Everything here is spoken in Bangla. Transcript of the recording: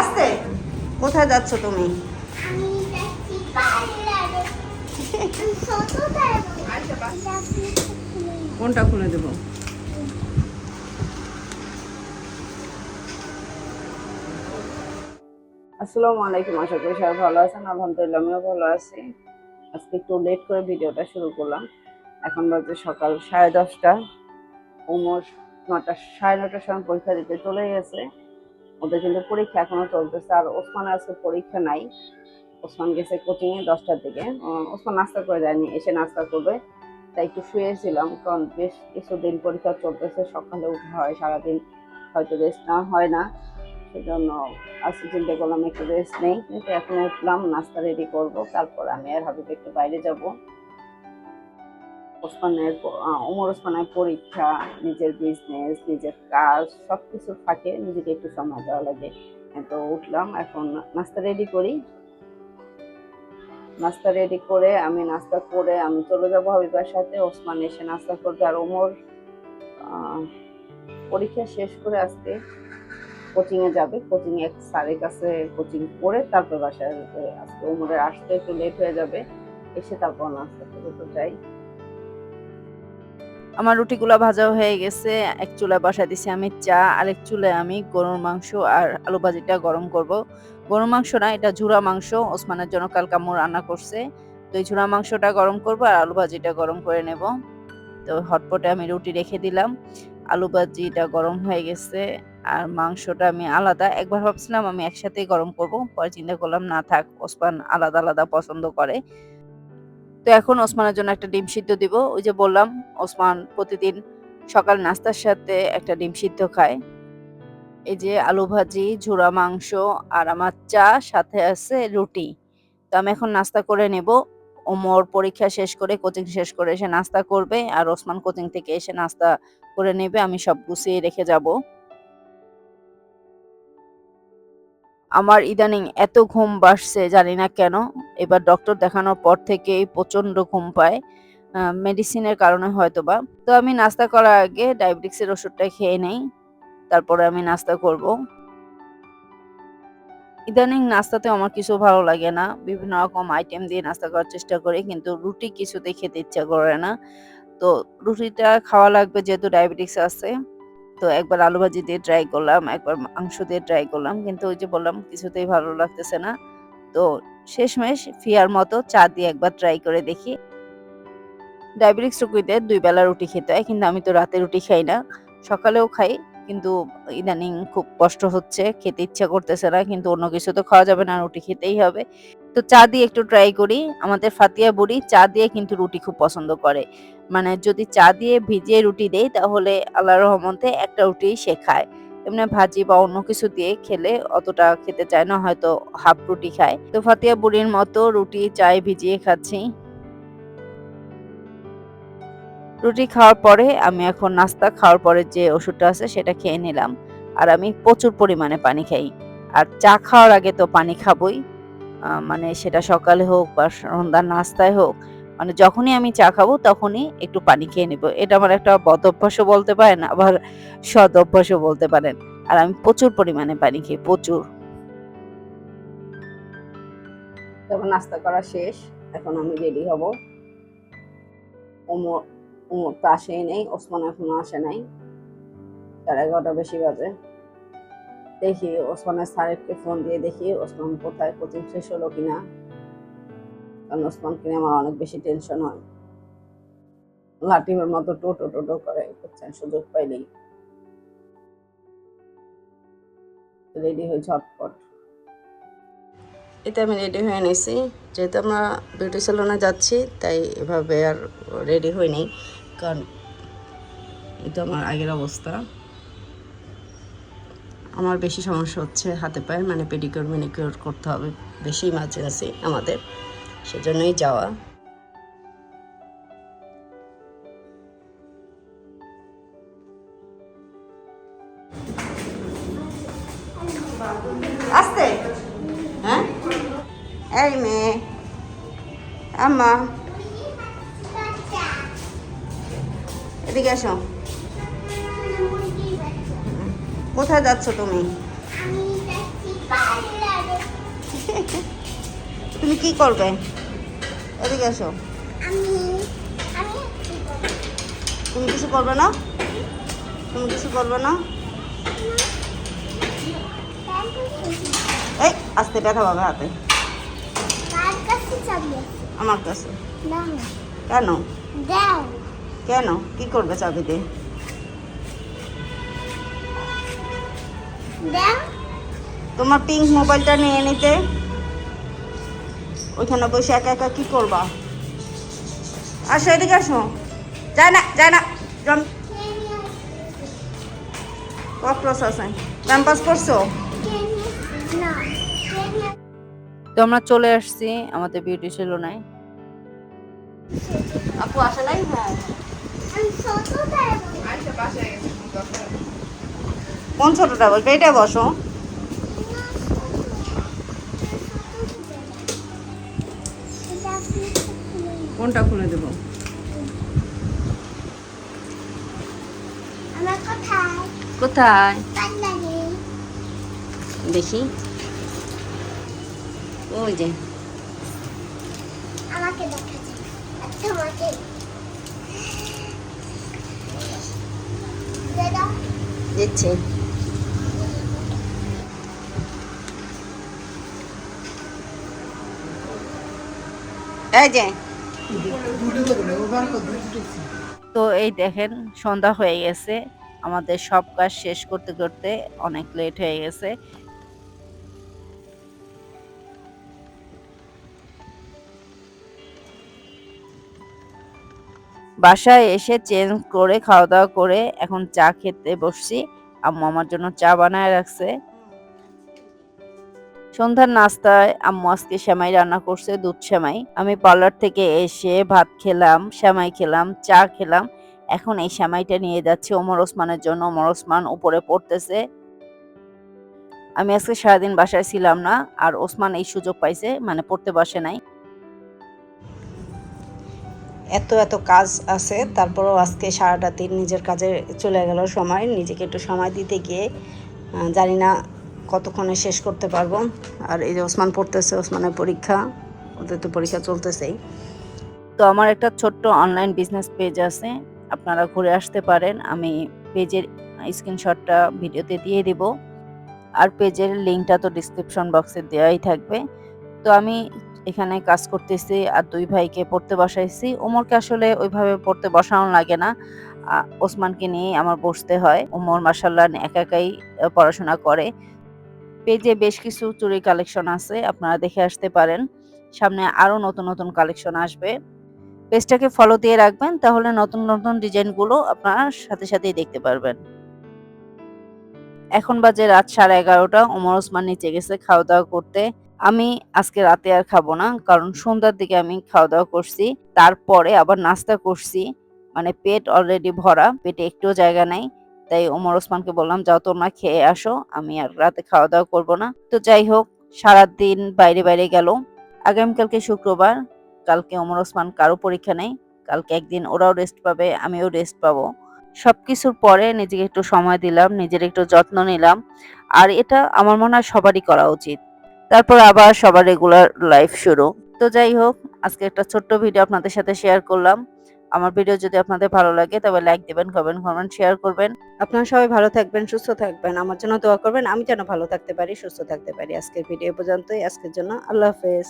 আসতে কোথায় যাচ্ছ তুমি? কোনটা খুলে দেবো? আসসালামু আলাইকুম আশা করি সবাই ভালো আছেন। আলহামদুলিল্লাহ আমিও ভালো আছি। আজকে একটু লেট করে ভিডিওটা শুরু করলাম। এখন বাজে সকাল সাড়ে দশটা। ওমর নটা সাড়ে নটার সময় পরীক্ষা দিতে চলে গেছে। ওদের কিন্তু পরীক্ষা এখনও চলতেছে। আর ওসমানের আজকে পরীক্ষা নাই। ওসমান গেছে কোচিং এ দশটার দিকে। ওসমান নাস্তা করে যায়নি, এসে নাস্তা করবে। তাই একটু শুয়েছিলাম, কারণ বেশ কিছুদিন পরীক্ষা চলতেছে, সকালে উঠা হয়, সারাদিন হয়তো রেস্ট না হয় না। সেজন্য আজকে চিন্তা করলাম একটু রেস্ট নেই। কিন্তু এখন উঠলাম, নাস্তা রেডি করব, তারপর আমি আর হাবিব একটু বাইরে যাব। ওসমানের ওমর ওসমানের পরীক্ষা, নিজের বিজনেস নিজের কাজ সব কিছু ফাঁকে নিজেকে একটু সময় দেওয়া লাগে। তো উঠলাম, এখন নাস্তা রেডি করি। নাস্তা রেডি করে আমি নাস্তা করে আমি চলে যাব হাবিবার সাথে। ওসমান এসে নাস্তা করবে আর ওমর পরীক্ষা শেষ করে আজকে কোচিংয়ে যাবে। কোচিং এক স্যারের কাছে কোচিং করে তারপর বাসায়, আজকে ওমরের আসতে একটু লেট হয়ে যাবে। এসে তারপর নাস্তা করে তো যাই। আমার রুটিগুলো ভাজা হয়ে গেছে। এক চুলায় বসা দিছি আমি চা আর এক চুলায় আমি গরুর মাংস আর আলু ভাজিটা গরম করব। গরুর মাংস না, এটা ঝুরা মাংস, ওসমানের জন্য কাল কামু রান্না করছে। তো এই ঝুরা মাংসটা গরম করব আর আলু ভাজিটা গরম করে নেব। তো হটপটে আমি রুটি রেখে দিলাম। আলু ভাজিটা গরম হয়ে গেছে আর মাংসটা আমি আলাদা। একবার ভাবছিলাম আমি একসাথেই গরম করব, পরে চিন্তা করলাম না থাক, ওসমান আলাদা আলাদা পছন্দ করে। তো এখন ওসমানের জন্য একটা ডিম সিদ্ধ দিব। ওই যে বললাম, ওসমান প্রতিদিন সকাল নাস্তার সাথে একটা ডিম সিদ্ধ খায়। এই যে আলু ভাজি ঝোড়া মাংস আর আমার চা, সাথে আছে রুটি। তো আমি এখন নাস্তা করে নেব। ওমর পরীক্ষা শেষ করে কোচিং শেষ করে এসে নাস্তা করবে আর ওসমান কোচিং থেকে এসে নাস্তা করে নেবে। আমি সব গুছিয়ে রেখে যাব। আমার ইদানিং এত ঘুম বাসছে জানি না কেন। এবার ডক্টর দেখানোর পর থেকেই প্রচণ্ড ঘুম পায় মেডিসিনের কারণে হয়তো বা তো আমি নাস্তা করার আগে ডায়াবেটিক্সের ওষুধটা খেয়ে নেই, তারপরে আমি নাস্তা করব। ইদানিং নাস্তাতে আমার কিছু ভালো লাগে না। বিভিন্ন রকম আইটেম দিয়ে নাস্তা করার চেষ্টা করি, কিন্তু রুটি কিছুতেই খেতে ইচ্ছা করে না। তো রুটিটা খাওয়া লাগবে যেহেতু ডায়াবেটিক্স আছে। তো একবার আলু ভাজি দিয়ে ট্রাই করলাম, একবার মাংস দিয়ে ট্রাই করলাম, কিন্তু ওই যে বললাম কিছুতেই ভালো লাগতেছে না। তো শেষমেশ ফিয়ার মতো চা দিয়ে একবার ট্রাই করে দেখি। ডায়াবেটিক্স রোগীদের দুই বেলা রুটি খেতে হয়, কিন্তু আমি তো রাতে রুটি খাই না। সকালেও খাই, কিন্তু ইদানিং খুব কষ্ট হচ্ছে, খেতে ইচ্ছা করতেছে না, কিন্তু অন্য কিছু তো খাওয়া যাবে না, রুটি খেতেই হবে। তো চা দিয়ে একটু ট্রাই করি। আমাদের ফাতিয়া বুড়ি চা দিয়ে কিন্তু রুটি খুব পছন্দ করে। মানে যদি চা দিয়ে ভিজিয়ে রুটি দেই, তাহলে আল্লাহর রহমতে একটা রুটি সে খায়। এমনি ভাজি বা অন্য কিছু দিয়ে খেলে অতটা খেতে চায় না, হয়তো হাফ রুটি খায়। তো ফাতিয়া বুড়ির মতো রুটি চায় ভিজিয়ে খাচ্ছি। রুটি খাওয়ার পরে আমি এখন নাস্তা খাওয়ার পরে যে ওষুধটা আছে, সেটা খেয়ে নিলাম। আর আমি প্রচুর পরিমাণে পানি খাই। আর চা খাওয়ার আগে তো পানি খাবই। মানে সেটা সকালে হোক বা সন্ধ্যার নাস্তায় হোক মানে যখনই আমি চা খাব তখনই একটু পানি খেয়ে নেব। এটা আমার একটা বদ অভ্যাসও বলতে পারেন, আবার সদ অভ্যাসও বলতে পারেন। আর আমি প্রচুর পরিমাণে পানি খেয়ে, প্রচুর। তখন নাস্তা করা শেষ, এখন আমি রেডি হব। ওমর ওমর তো আসেই নেই, ওসমান এখনও আসে নাই। সাড়ে এগারোটা বেশি বাজে। দেখি ওসমানের স্যারকে ফোন দিয়ে দেখি ওসমান কোথায়, কোচিং শেষ হলো কিনা। কারণ ওসমানকে নিয়ে আমার অনেক বেশি টেনশন হয়। লাটিমের মতো টোটো টোটো করে, বুঝছেন? সুযোগ পাইলেই। রেডি হয়ে ঝটপট। এটা আমি রেডি হয়ে নিয়েছি যেহেতু আমরা বিউটি সেলুনে যাচ্ছি, তাই এভাবে আর রেডি হইনি কারণ এটা আমার আগের অবস্থা। আমার বেশি সমস্যা হচ্ছে হাতে পায়ে মানে পেডিকিউর মেনিকিউর করতে হবে বেশি ইমার্জেন্সি আমাদের। সেজন্যই যাওয়া। আসতে। হ্যাঁ? এই মেয়ে। আম্মা। এদিকে আসো কোথায় যাচ্ছ তুমি? তুমি কি করবে? এদিকে এসো। তুমি কিছু করবে না? তুমি কিছু করবে না? এই আস্তে ব্যথা পাবে হাতে। আমার কাছে। কেন? কেন? কি করবে চাবি দিয়ে তোমার পিঙ্ক মোবাইলটা নিয়ে নিতে। ওইখানে বসে একা একা কি করবা? আসো এদিকে আসো। যায় না যায় না। জম কে আছে? ক্যাম্পাস করছ? তো আমরা চলে আসছি আমাদের বিউটি সেলুনে আপু আসে নাই? হ্যাঁ। কোন ছোটটা বলবে? এটা বসো। কোনটা খুলে দেবো? কোথায়? দেখি। ওই যে। আমাকে তোমাকে। দিচ্ছে। তো এই দেখেন, সন্ধ্যা হয়ে গেছে। আমাদের সব কাজ শেষ করতে করতে অনেক লেট হয়ে গেছে। বাসায় এসে চেঞ্জ করে খাওয়া দাওয়া করে এখন চা খেতে বসছি। আম্মু আমার জন্য চা বানায় রাখছে। সন্ধ্যার নাস্তায় আম্মু আজকে সেমাই রান্না করছে, দুধ সেমাই। আমি পার্লার থেকে এসে ভাত খেলাম, সেমাই খেলাম, চা খেলাম। এখন এই সেমাইটা নিয়ে যাচ্ছি ওমর ওসমানের জন্য। ওমর ওসমান উপরে পড়তেছে। আমি আজকে সারাদিন বাসায় ছিলাম না, আর ওসমান এই সুযোগ পাইছে মানে পড়তে বসে নাই। এত এত কাজ আছে, তারপরেও আজকে সারাটা দিন নিজের কাজে চলে গেল সময়। নিজেকে একটু সময় দিতে গিয়ে জানি না কতক্ষণে শেষ করতে পারব? আর এই যে ওসমান পড়তেছে, ওসমানের পরীক্ষা, ওদের তো পরীক্ষা চলতেছেই। তো আমার একটা ছোট্ট অনলাইন বিজনেস পেজ আছে, আপনারা ঘুরে আসতে পারেন। আমি পেজের স্ক্রিনশটটা ভিডিওতে দিয়ে দিব। আর পেজের লিঙ্কটা তো ডিসক্রিপশন বক্সে দেওয়াই থাকবে। তো আমি এখানে কাজ করতেছি, আর দুই ভাইকে পড়তে বসাইছি। ওমরকে আসলে ওইভাবে পড়তে বসানো লাগে না। ওসমানকে নিয়ে আমার বসতে হয়। ওমর মাসাল্লাহ একা একাই পড়াশোনা করে। পেজে বেশ কিছু চুরি কালেকশন আছে, আপনারা দেখে আসতে পারেন। সামনে আরও নতুন নতুন কালেকশন আসবে। পেজটাকে ফলো দিয়ে রাখবেন, তাহলে নতুন নতুন ডিজাইনগুলো আপনারা সাথে সাথেই দেখতে পারবেন। এখন বাজে রাত সাড়ে এগারোটা, ওমর ওসমান নিচে গেছে খাওয়া দাওয়া করতে। আমি আজকে রাতে আর খাব না, কারণ সন্ধ্যার দিকে আমি খাওয়া দাওয়া করছি, তারপরে আবার নাস্তা করছি। মানে পেট অলরেডি ভরা, পেটে একটুও জায়গা নাই। তাই ওমর ওসমানকে বললাম, যাও তোমরা খেয়ে আসো, আমি আর রাতে খাওয়া দাওয়া করব না। তো যাই হোক, সারাদিন বাইরে বাইরে গেল। আগামীকালকে শুক্রবার, কালকে ওমর ওসমান কারও পরীক্ষা নেই, কালকে একদিন ওরাও রেস্ট পাবে, আমিও রেস্ট পাবো। সবকিছুর পরে নিজেকে একটু সময় দিলাম, নিজের একটু যত্ন নিলাম, আর এটা আমার মনে হয় সবারই করা উচিত। তারপর আবার সবার রেগুলার লাইফ শুরু। তো যাই হোক, আজকে একটা ছোট্ট ভিডিও আপনাদের সাথে শেয়ার করলাম। আমার ভিডিও যদি আপনাদের ভালো লাগে, তবে লাইক দিবেন কমেন্ট করবেন শেয়ার করবেন। আপনারা সবাই ভালো থাকবেন, সুস্থ থাকবেন। আমার জন্য দোয়া করবেন। আমি যেন ভালো থাকতে পারি, সুস্থ থাকতে পারি। আজকের ভিডিও পর্যন্তই। আজকের জন্য আল্লাহ হাফেজ।